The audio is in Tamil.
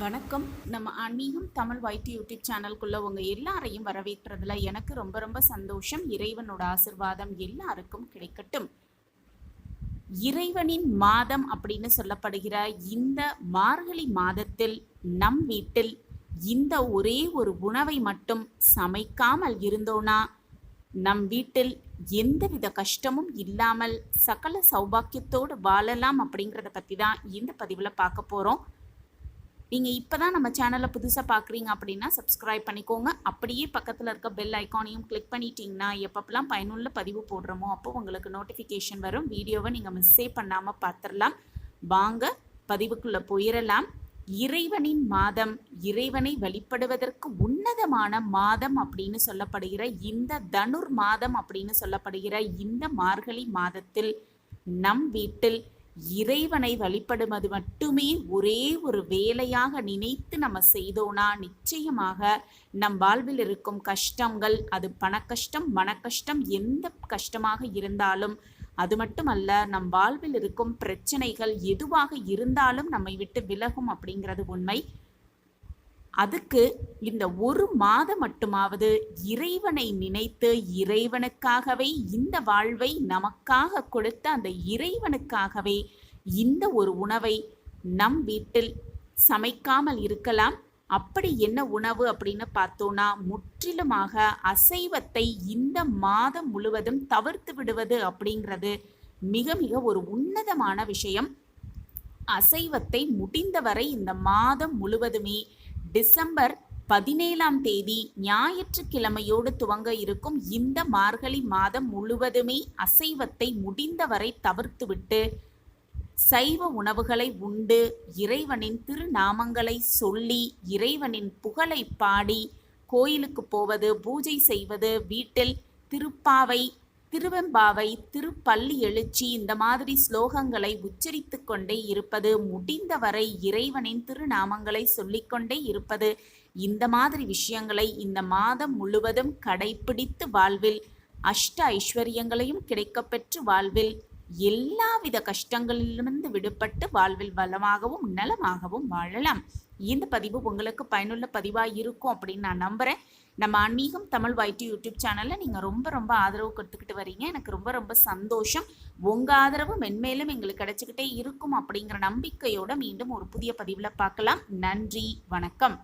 வணக்கம். நம்ம ஆன்மீகம் தமிழ் வைத்தி யூடியூப் சேனல்குள்ள உங்கள் எல்லாரையும் வரவேற்கிறதுல எனக்கு ரொம்ப ரொம்ப சந்தோஷம். இறைவனோட ஆசிர்வாதம் எல்லாருக்கும் கிடைக்கட்டும். இறைவனின் மாதம் அப்படின்னு சொல்லப்படுகிற இந்த மார்கழி மாதத்தில் நம் வீட்டில் இந்த ஒரே ஒரு உணவை மட்டும் சமைக்காமல் இருந்தோனா நம் வீட்டில் எந்தவித கஷ்டமும் இல்லாமல் சகல சௌபாக்கியத்தோடு வாழலாம் அப்படிங்கிறத பற்றி தான் இந்த பதிவில் பார்க்க போகிறோம் நீங்கள் இப்போ தான் நம்ம சேனலை புதுசாக பார்க்குறீங்க அப்படின்னா சப்ஸ்கிரைப் பண்ணிக்கோங்க. அப்படியே பக்கத்தில் இருக்க பெல் ஐக்கானையும் கிளிக் பண்ணிட்டீங்கன்னா எப்பப்பெல்லாம் பயனுள்ள பதிவு போடுறோமோ அப்போ உங்களுக்கு நோட்டிஃபிகேஷன் வரும். வீடியோவை நீங்கள் மிஸ்ஸே பண்ணாமல் பார்த்துடலாம் வாங்க பதிவுக்குள்ளே போயிடலாம் இறைவனின் மாதம் இறைவனை வழிபடுவதற்கு உன்னதமான மாதம் அப்படின்னு சொல்லப்படுகிற இந்த தனுர் மாதம் அப்படின்னு சொல்லப்படுகிற இந்த மார்கழி மாதத்தில் நம் வீட்டில் இறைவனை வழிபடுவது மட்டுமே ஒரே ஒரு வேலையாக நினைத்து நம்ம செய்தோனா நிச்சயமாக நம் வாழ்வில் இருக்கும் கஷ்டங்கள் அது பண கஷ்டம் மன கஷ்டம் எந்த கஷ்டமாக இருந்தாலும் அது மட்டுமல்ல நம் வாழ்வில் இருக்கும் பிரச்சனைகள் எதுவாக இருந்தாலும் நம்மை விட்டு விலகும் அப்படிங்கிறது உண்மை. அதுக்கு இந்த ஒரு மாதம் மட்டுமாவது இறைவனை நினைத்து இறைவனுக்காகவே இந்த வாழ்வை நமக்காக கொடுத்த அந்த இறைவனுக்காகவே இந்த ஒரு உணவை நம் வீட்டில் சமைக்காமல் இருக்கலாம். அப்படி என்ன உணவு அப்படின்னு பார்த்தோன்னா முற்றிலுமாக அசைவத்தை இந்த மாதம் முழுவதும் தவிர்த்து விடுவது அப்படிங்கிறது மிக மிக ஒரு உன்னதமான விஷயம். அசைவத்தை முடிந்தவரை இந்த மாதம் முழுவதுமே டிசம்பர் பதினேழாம் தேதி ஞாயிற்றுக்கிழமையோடு துவங்க இருக்கும் இந்த மார்கழி மாதம் முழுவதுமே அசைவத்தை முடிந்தவரை தவிர்த்துவிட்டு சைவ உணவுகளை உண்டு இறைவனின் திருநாமங்களை சொல்லி இறைவனின் புகழை பாடி கோயிலுக்கு போவது பூஜை செய்வது வீட்டில் திருப்பாவை திருவெம்பாவை திருப்பள்ளி எழுச்சி இந்த மாதிரி ஸ்லோகங்களை உச்சரித்து கொண்டே இருப்பது முடிந்தவரை இறைவனின் திருநாமங்களை சொல்லிக்கொண்டே இருப்பது இந்த மாதிரி விஷயங்களை இந்த மாதம் முழுவதும் கடைபிடித்து வாழ்வில் அஷ்ட ஐஸ்வர்யங்களையும் கிடைக்கப்பெற்று வாழ்வில் எல்லாவித கஷ்டங்களிலிருந்து விடுபட்டு வாழ்வில் வளமாகவும் நலமாகவும் வாழலாம். இந்த பதிவு உங்களுக்கு பயனுள்ள பதிவாக இருக்கும் அப்படின்னு நான் நம்புகிறேன் நம்ம ஆன்மீகம் தமிழ் வைட்டி யூடியூப் சேனலில் நீங்கள் ரொம்ப ரொம்ப ஆதரவு கொடுத்துக்கிட்டு வரீங்க. எனக்கு ரொம்ப ரொம்ப சந்தோஷம். உங்கள் ஆதரவு மென்மேலும் எங்களுக்கு கிடைச்சிக்கிட்டே இருக்கும் அப்படிங்கிற நம்பிக்கையோடு மீண்டும் ஒரு புதிய பதிவில் பார்க்கலாம். நன்றி வணக்கம்.